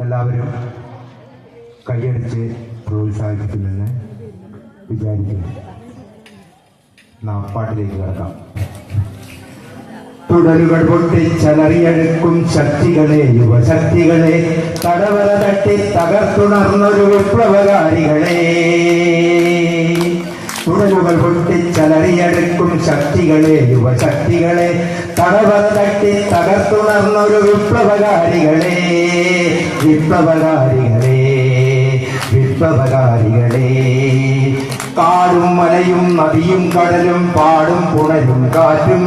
എല്ലാവരും കൈയടിച്ച് പ്രോത്സാഹിപ്പിക്കുമെന്ന് വിചാരിക്കുന്നു. നാം പാട്ടിലേക്ക് കിടക്കാം. തുടലുകൾ ചലറിയഴുക്കും ശക്തികളെ യുവശക്തികളെ തടവറ തട്ടി തകർത്തുണർന്നൊരു വിപ്ലവകാരികളെ. തുടലുകൾ പൊട്ടിച്ചലറിയെടുക്കും ശക്തികളെ യുവശക്തികളെ തടവറ തട്ടി തകർത്തുണർന്നൊരു വിപ്ലവകാരികളെ. വിപ്ലവകാരികളെ വിപ്ലവകാരികളെ. കാടും മലയും നദിയും കടലും പാടും പുണരും കാറ്റും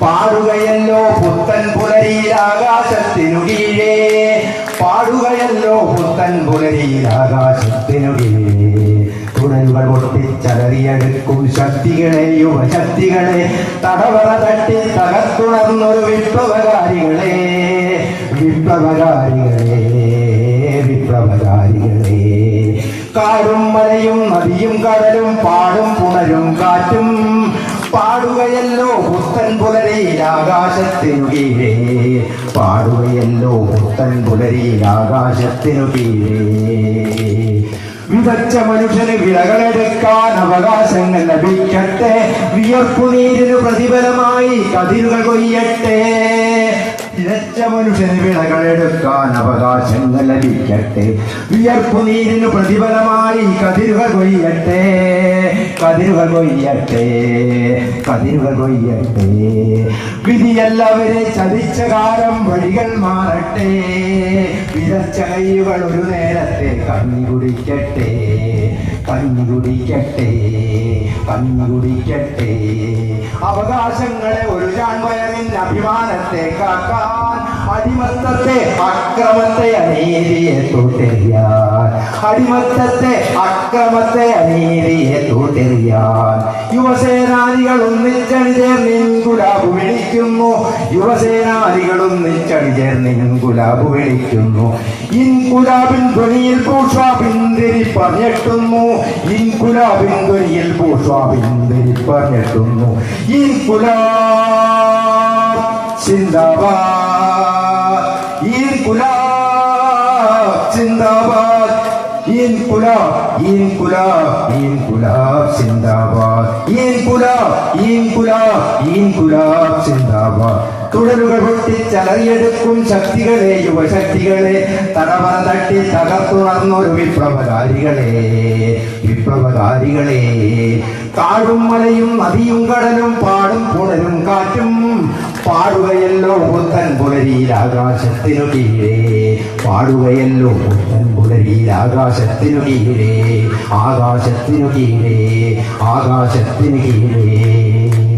പാടുകയല്ലോ പുത്തൻ പുലരിയിൽ ആകാശത്തിനു കീഴേ. പാടുകയല്ലോ പുത്തൻ പുലരിയിൽ ആകാശത്തിനു കീഴേ. തുണലുകൾ പൊട്ടിച്ചലറിയെടുക്കും ശക്തികളെ യുവശക്തികളെ. തടവറ തട്ടി തകർത്തുണർന്നൊരു വിപ്ലവകാരികളെ. വിപ്ലവകാരികളെ കാടും മലയും നദിയും കടലും പാടും പുണരും കാറ്റും പാടുകയല്ലോ പുത്തൻ പുലരിയിൽ ആകാശത്തിനു കീഴേ. പാടുകയല്ലോ പുത്തൻ പുലരിയിൽ ആകാശത്തിനു കീഴേ. വിതച്ച മനുഷ്യന് വിളകളെടുക്കാൻ അവകാശങ്ങൾ ലഭിക്കട്ടെ. വിയർപ്പുനീരിനു പ്രതിഫലമായി കതിരുകൾ കൊയ്യട്ടെ. വിതച്ച മനുഷ്യന് വിളകളെടുക്കാൻ അവകാശങ്ങൾ ലഭിക്കട്ടെ വിയർപ്പു നീരിന് പ്രതിഫലമായി കതിരുകൾ കൊയ്യട്ടെ. കതിരുകൾ കൊയ്യട്ടെ. കതിരുകൾ കൊയ്യട്ടെ. വിധിയല്ലവരെ ചതിച്ച കാലം വഴികൾ മാറട്ടെ. വിതച്ച കൈകൾ ഒരു നേരത്തെ കണ്ണി കുടിക്കട്ടെ. കഞ്ഞി കുടിക്കട്ടെ കഞ്ഞി അവകാശങ്ങളെ ഒരു ജാൺവയറിൻ അഭിമാനത്തെ കാക്കാൻ അടിമത്തത്തെ അക്രമത്തെ അനീതിയെ തൂട്ടെറിയാൻ അടിമത്തത്തെ അക്രമത്തെ അനീതിയെ തൂട്ടെറിയാൻ യുവസേനാനികൾ ഒന്നിച്ചണി ചേർന്ന് ഗുലാബ് വിളിക്കുന്നു. യുവസേനാനികൾ ഒന്നിച്ചണി ചേർന്ന് ഗുലാബ് വിളിക്കുന്നു. ഇൻകുലാബിൻ ധ്വനിയിൽ പൂഷ്വാബിന്തിരി പറഞ്ഞെട്ടുന്നു. ഇൻകുലാബിൻ ധ്വനിയിൽ പൂഷ്വാബിന്തിരി പറഞ്ഞെട്ടുന്നു. ഇൻകുലാബ് സിന്ദാബാദ്. ഇൻകുലാബ് ഇൻകുലാബ് സിന്ദാബാദ്. ഇൻകുലാബ് ഇൻകുലാബ് ഇൻകുലാബ് സിന്ദാബാദ്. തുടരുകൾ പൊട്ടിച്ചലറിയെടുക്കും ശക്തികളെ യുവശക്തികളെ. തടവറ തട്ടി തകർത്തുണർന്നൊരു വിപ്ലവകാരികളെ വിപ്ലവകാരികളെ. കാടും മലയും നദിയും കടലും പാടും പുണരും കാറ്റും പാടുകയല്ലോ പുത്തൻ പുലരിയിൽ ആകാശത്തിനു കീഴേ. പാടുകയല്ലോ പുത്തൻ പുലരിയിൽ ആകാശത്തിനു കീഴേ. ആകാശത്തിനു കീഴേ. ആകാശത്തിനു കീഴേ.